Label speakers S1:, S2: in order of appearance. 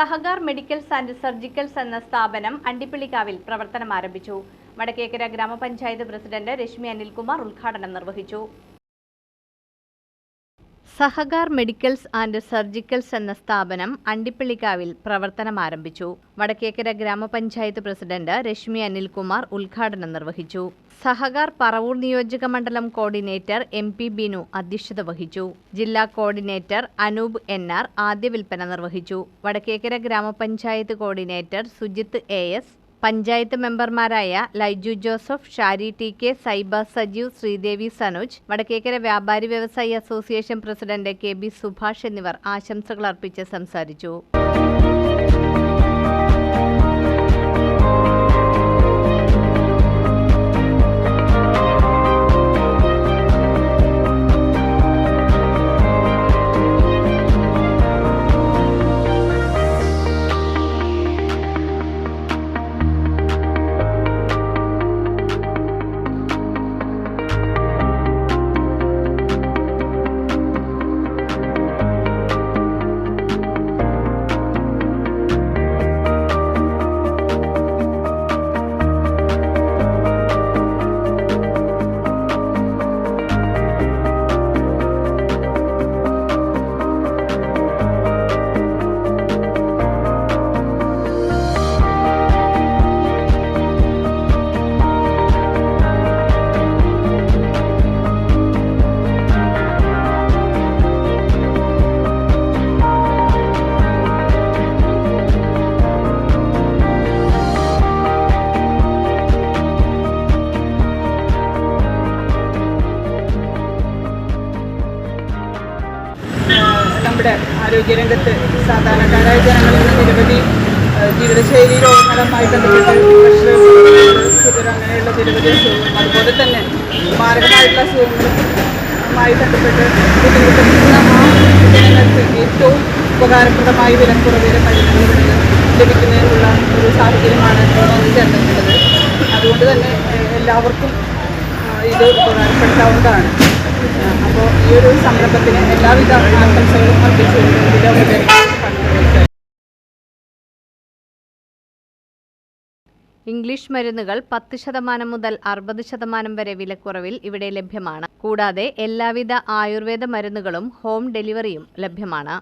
S1: Sahakar medicals and surgicals എന്ന സ്ഥാപനം അണ്ടിപ്പള്ളിക്കാവിൽ പ്രവർത്തനം ആരംഭിച്ചു വടക്കേക്കര ഗ്രാമപഞ്ചായത്ത് പ്രസിഡന്റ് രശ്മി അനിൽകുമാർ ഉദ്ഘാടനം നിർവഹിച്ചു. സഹകാർ മെഡിക്കൽസ് ആൻഡ് സർജിക്കൽസ് എന്ന സ്ഥാപനം അണ്ടിപ്പള്ളിക്കാവിൽ പ്രവർത്തനം ആരംഭിച്ചു. വടക്കേക്കര ഗ്രാമപഞ്ചായത്ത് പ്രസിഡന്റ് രശ്മി അനിൽകുമാർ ഉദ്ഘാടനം നിർവഹിച്ചു. സഹകാർ പറവൂർ നിയോജക മണ്ഡലം കോർഡിനേറ്റർ എം പി ബിനു അധ്യക്ഷത വഹിച്ചു. ജില്ലാ കോർഡിനേറ്റർ അനൂപ് എൻ ആർ ആദ്യ വിൽപ്പന നിർവഹിച്ചു. വടക്കേക്കര ഗ്രാമപഞ്ചായത്ത് coordinator Sujith A S panchayat മെമ്പർമാരായ Laiju Joseph Shari T K Saiba Sajeev Sreedevi Sanoj Vadakkekara വ്യാപാരി വ്യവസായി association president K B Subhash എന്നിവർ ആശംസകൾ അർപ്പിച്ച് സംസാരിച്ചു.
S2: നമ്മുടെ ആരോഗ്യരംഗത്ത് സാധാരണക്കാരായ ജനങ്ങളിൽ നിരവധി ജീവിതശൈലി രോഗങ്ങളുമായി ബന്ധപ്പെട്ട് പ്രഷർ ഷുഗർ അങ്ങനെയുള്ള നിരവധി അസുഖങ്ങളും അതുപോലെ തന്നെ മാരകമായിട്ടുള്ള അസുഖങ്ങളുമായി ബന്ധപ്പെട്ട് ബുദ്ധിമുട്ടുന്ന ആ ജനങ്ങൾക്ക് ഏറ്റവും ഉപകാരപ്രദമായി വിലക്കുറവിൽ മരുന്നുകൾ ലഭിക്കുന്നതിനുള്ള ഒരു സാഹചര്യമാണ് ചേർന്നിട്ടുള്ളത്. അതുകൊണ്ട് തന്നെ എല്ലാവർക്കും ഇത് ഉപകാരപ്പെടുത്താവുന്നതാണ്. അപ്പോൾ ഈ ഒരു സംരംഭത്തിന് എല്ലാവിധ ആശംസകളും അർപ്പിച്ചു
S1: ഇംഗ്ലീഷ് മരുന്നുകൾ പത്ത് ശതമാനം മുതൽ അറുപത് ശതമാനം വരെ വിലക്കുറവിൽ ഇവിടെ ലഭ്യമാണ്. കൂടാതെ എല്ലാവിധ ആയുർവേദ മരുന്നുകളും ഹോം ഡെലിവറിയും ലഭ്യമാണ്.